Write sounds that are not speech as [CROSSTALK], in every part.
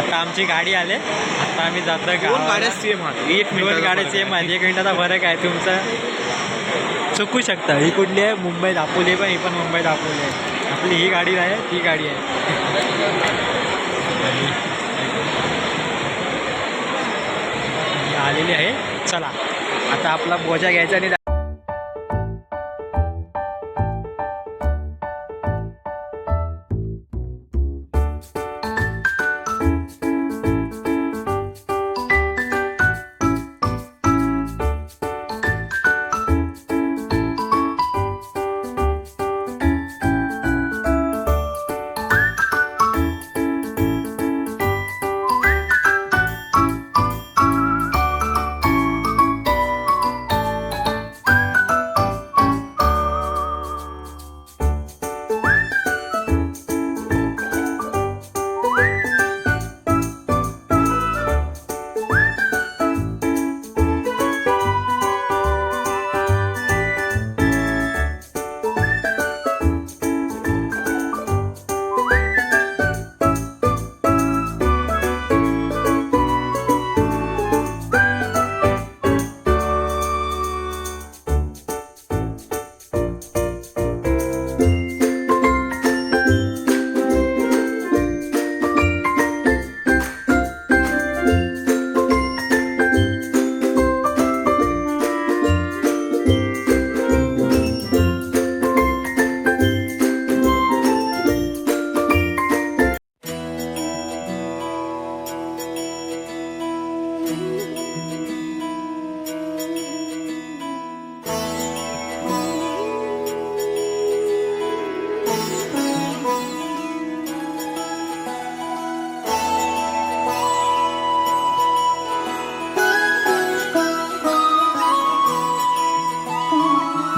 आता आमची गाडी आले. आता आम्ही जातो. गाड्या सेम आहेत. एक गाड्या फरक सेम आहे. आहेत. एक मिनिटाचा फरक आहे तुमचा. चुकू शकता. ही कुठली आहे? मुंबईत दापोली पण ही पण मुंबईत दापोली आहे. आपली ही गाडी आहे ती गाडी आहे. आलेली आहे. चला. आता आपला बोजा घ्यायचा आणि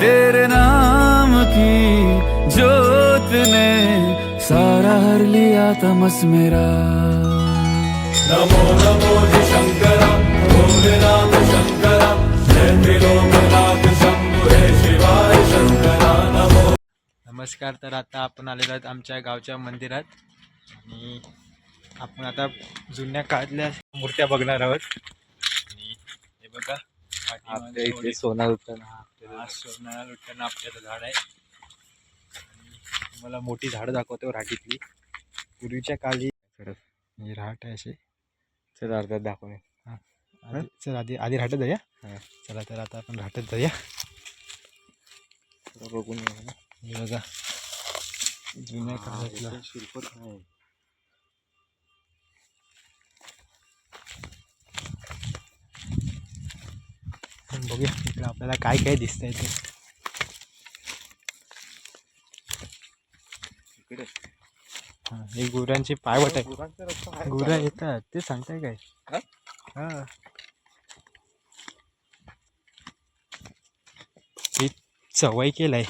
तेरे नाम की जोत ने सारा हर लिया तमस मेरा। नमो नमो जी शंकरा भोलेनाथ शंकरा जय हे शिवाय शंकरा नमो। नमस्कार तर आता आपण आलेलो आहोत आमच्या गावच्या मंदिरात. आणि आपण आता जुन्या काळातल्या मूर्त्या बघणार आहोत. आणि हे बघा. आपल्या इथे सोना लुटताना हा सोनाळा लुटताना आपल्याचं झाड आहे. मला मोठी झाडं दाखवतो राठीतली. पूर्वीच्या काळी ही राहट आहे अशी. चल अर्ध्यात दाखवणे आधी- चल आधी आधी राहटत जाऊया. हा. चला तर आता आपण राहटत जाऊया. बघून. हे बघा. जुन्या हा, काळातलं. इथे शिल्पच बघूया इकडे आपल्याला काय काय दिसतंय ते. इकडे. हा, हे गुरांची पायवट आहे गुरांचा रस्ता आहे गुरं येतात ते सांगताय काय? हा? हा. हे चवई केलाय.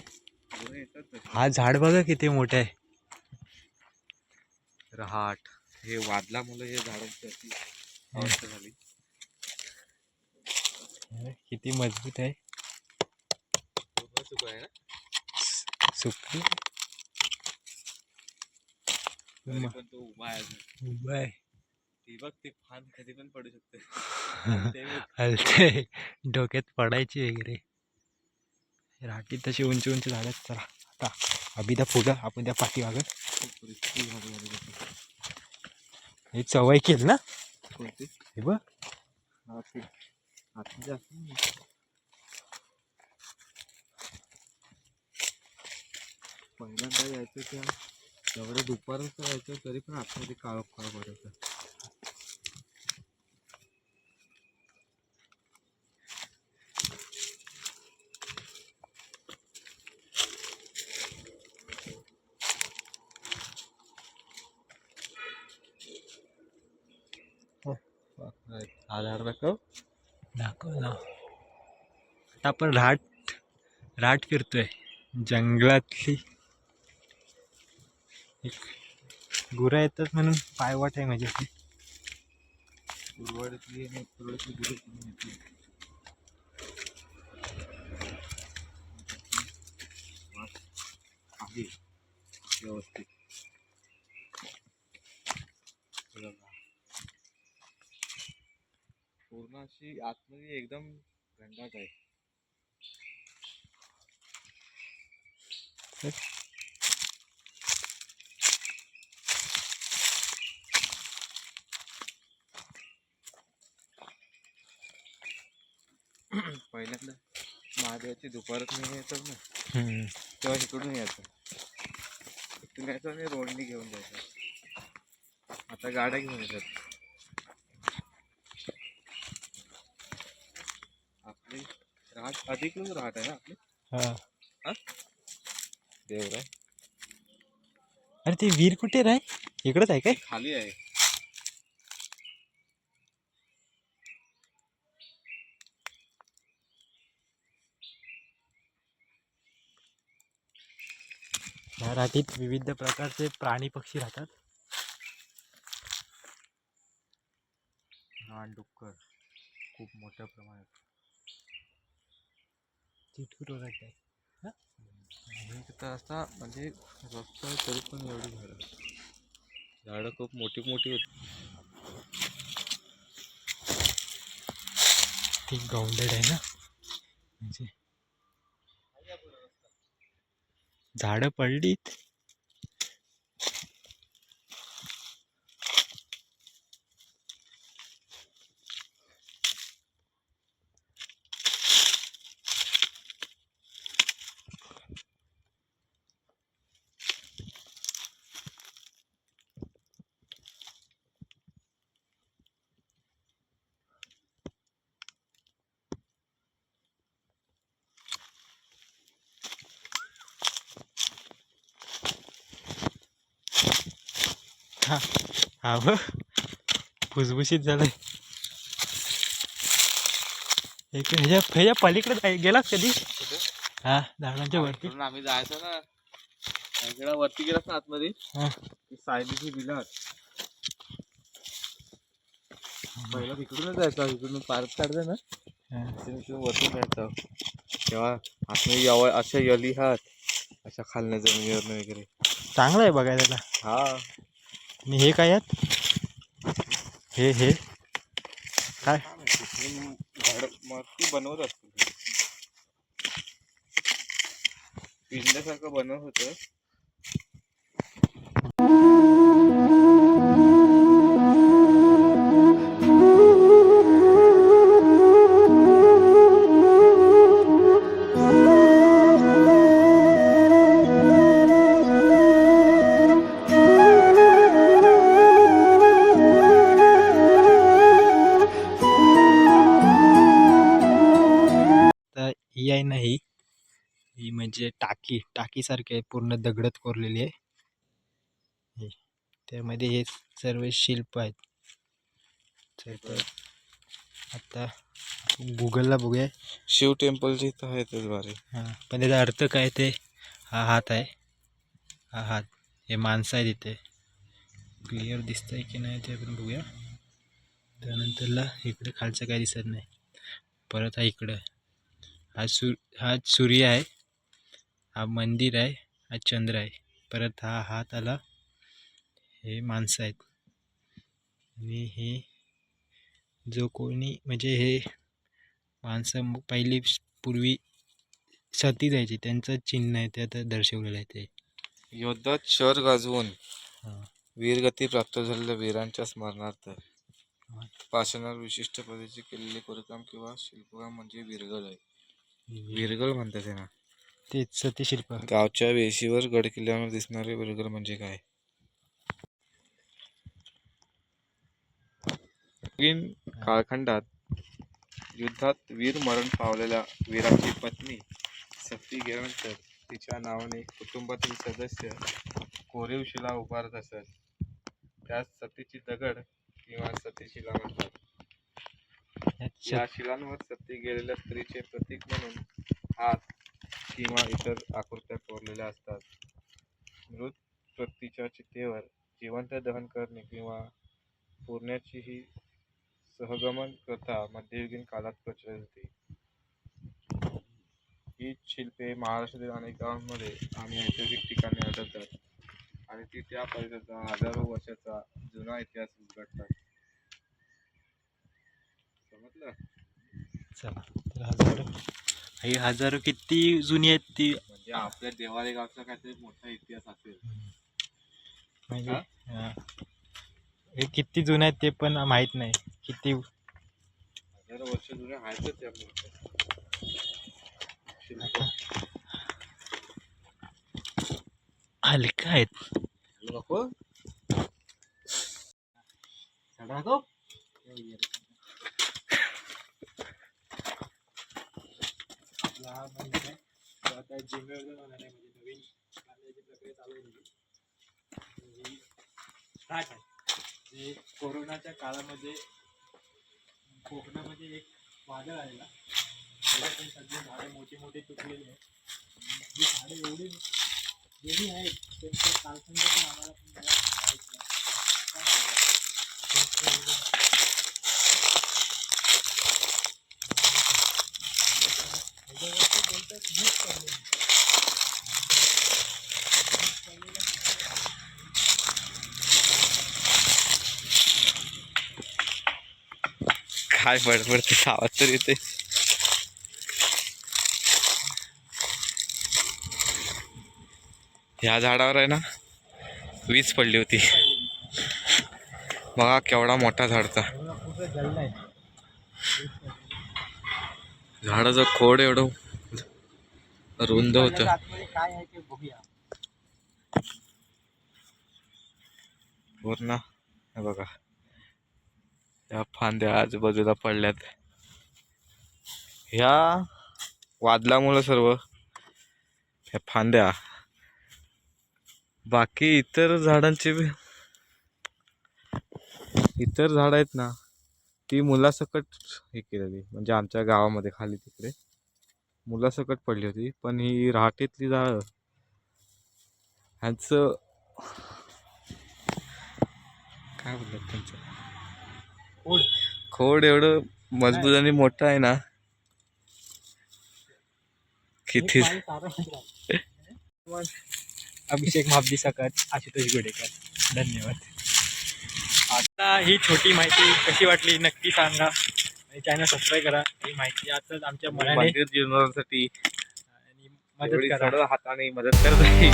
गुरं येतात तशी. हा झाड बघा किती मोठं आहे. रहाट हे वादलामुळे हे झाडांची अशी अवस्था झाली हे. किती मजबूत आहे. सुकली उभा आहे. उभं आहे. ती बघ ते फान कधी पण पडू शकते. [LAUGHS] हलते. डोक्यात पडायची वगैरे. राठी तशी उंच उंच झाल्यात. चला आता अभि त्या पुढं आपण त्या गोष्ट. हे चवई केलं ना? हे बघ. हा, आतमध्ये पहिल्यांदा यायचं त्या एवढं दुपारच जायचं तरी पण आतमध्ये काळ काळ भरायचं हा? दाखव दाखव आता आपण राट राट फिरतोय. जंगलातली एक गुरं येतात म्हणून पायवाट आहे माझी उर्वरितली व्यवस्थित. पूर्ण अशी आतमध्ये एकदम घंटाट आहे. पहिल्यांदा महादेवाची दुपारच नाही येतात ना. तेव्हा इकडून यायचं. इकडून यायचं आणि रोडनी घेऊन जायचं. आता गाड्या घेऊन येतात आपली राहट अधिकृत राहट आहे ना आपली. हा. देवराय अरे ते वीर कुठे राय इकडंच आहे काय? खाली आहे. या राठीत विविध प्रकारचे प्राणी पक्षी राहतात. डुक्कर खूप मोठ्या प्रमाणात चिटकूट ओरडत आहे हे तर असा म्हणजे रस्ता तरी पण एवढी झाडं झाडं खूप मोठी मोठी होती. ती गाउंडेड आहे ना? म्हणजे झाडं पडलीत. हा व भुसभुशीत झालंय. एक ह्याच्या ह्याच्या पलीकडे गेलास कधी? हा झाडांच्या वरती. आम्ही जायचो ना. इकडे वरती गेलास ना आतमध्ये? हा. सायलीची बिलाट पहिला तिकडूनच जायचं इकडून पार्क काढलं ना. हा. तिथून वरती जायचं. तेव्हा आतमध्ये यावं अशा यली हात अशा खालण्या जमिनीवरनं वगैरे. चांगलं आहे बघायला. त्याला हा. आणि हे काय आहेत हे हे. काय? झाड मस्ती बनवत असतो पिंजल्यासारखं बनवत होतं. आहे ना ही. ही म्हणजे टाकी टाकीसारखी आहे पूर्ण दगडात कोरलेली आहे. त्यामध्ये हे सर्व शिल्प आहेत. तर आता गुगलला बघूया. शिव टेम्पलची तर आहे तेच भारी. हां पण त्याचा अर्थ काय ते? हा हात आहे. हा हात. हे माणसं आहे तिथे क्लिअर दिसतंय की नाही ते आपण बघूया. त्यानंतरला इकडे खालचं काय दिसत नाही. परत हा इकडं. हा सू हा सूर्य आहे. हा मंदिर आहे. हा चंद्र आहे. परत हा हात आला. हे माणसं आहेत. आणि हे जो कोणी म्हणजे हे माणसं पहिली पूर्वी सती जायची त्यांचं चिन्ह आहे ते आता दर्शवलेलं आहे ते. युद्धात शर गाजवून वीरगती प्राप्त झालेल्या वीरांच्या स्मरणार्थ पाषाणावर विशिष्ट पद्धतीचे केलेले कोरकाम किंवा शिल्पकाम म्हणजे विरगळ आहे. विरगळ म्हणतात त्यांना तेच सतीशिल्प गावच्या वेशीवर गडकिल्ल्यावर दिसणारे विरगळ म्हणजे काय? काळखंडात युद्धात वीर मरण पावलेल्या वीराची पत्नी सती गेल्यानंतर तिच्या नावाने कुटुंबातील सदस्य कोरीव शिला उभारत असत. त्यास सतीची दगड किंवा सतीशिला म्हणतात या शिलांवर सती गेलेल्या स्त्रीचे प्रतीक म्हणून हात किंवा इतर आकृत्या कोरलेल्या असतात. मृत व्यक्तीच्या चितेवर जिवंत दहन करणे किंवा पुरण्याची ही सहगमन प्रथा मध्ययुगीन काळात प्रचलित होती. ही शिल्पे महाराष्ट्रातील अनेक गावांमध्ये आणि ऐतिहासिक ठिकाणी आढळतात आणि ती त्या परिसराचा हजारो वर्षाचा जुना इतिहास उलगडतात. चला तर हजारो ही हजारो किती जुनी आहेत ती? म्हणजे आपल्या देवाळे गावचा काहीतरी मोठा इतिहास असेल. म्हणजे हा? किती जुने आहेत ते पण माहीत नाही. किती? हजारो वर्ष जुने आहेतच त्या मूर्त्या शिल्प. हलका आहेत. नको सगळा नको आपला हा आहे. तर आता जिम्मेवर होणार आहे म्हणजे नवीन कांद्याची प्रक्रिया चालू आहे. म्हणजे स्टार्ट आहे. जे कोरोनाच्या काळामध्ये कोकणामध्ये एक वादळ आलेला. त्याच्यातून ते सगळे झाडं मोठी मोठी तुटलेली आहेत. जी झाडं एवढी जुनी आहेत त्यांचं कालखंड पण आम्हाला पण मला माहीत नाही त्यांचं एवढं- ह्याच्यावरती बोलतात वीज पडलेली. वीज पडलेलं काय बडबडते आवाज तर येते ह्या झाडावर आहे ना वीज पडली होती. बघा केवढा मोठा झाडचा. झाडाचं खोड एवढं रुंद होतं. पूर्ण बघा. या फांद्या आजूबाजूला पडल्यात. ह्या वादलामुळं सर्व ह्या फांद्या. बाकी इतर झाडांचे इतर झाड आहेत ना ती मुलासकट हे केलेली. म्हणजे आमच्या गावामध्ये खाली तिकडे. मुलासकट पडली होती. पण ही रहाटेतली झाडं ह्यांचं काय बोलतात त्यांचं? खोड एवढं मजबूत आणि मोठं आहे ना. किती अभिषेक माफी सकत आशुतोष गोडेकर. धन्यवाद. आता ही छोटी माहिती कशी वाटली नक्की सांगा. चॅनल सबस्क्राईब करा. ही माहिती आताच आमच्या मराठी जीवनासाठी मदत करा. हाताने मदत करत आहे.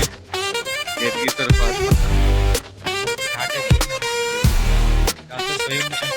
स्वयं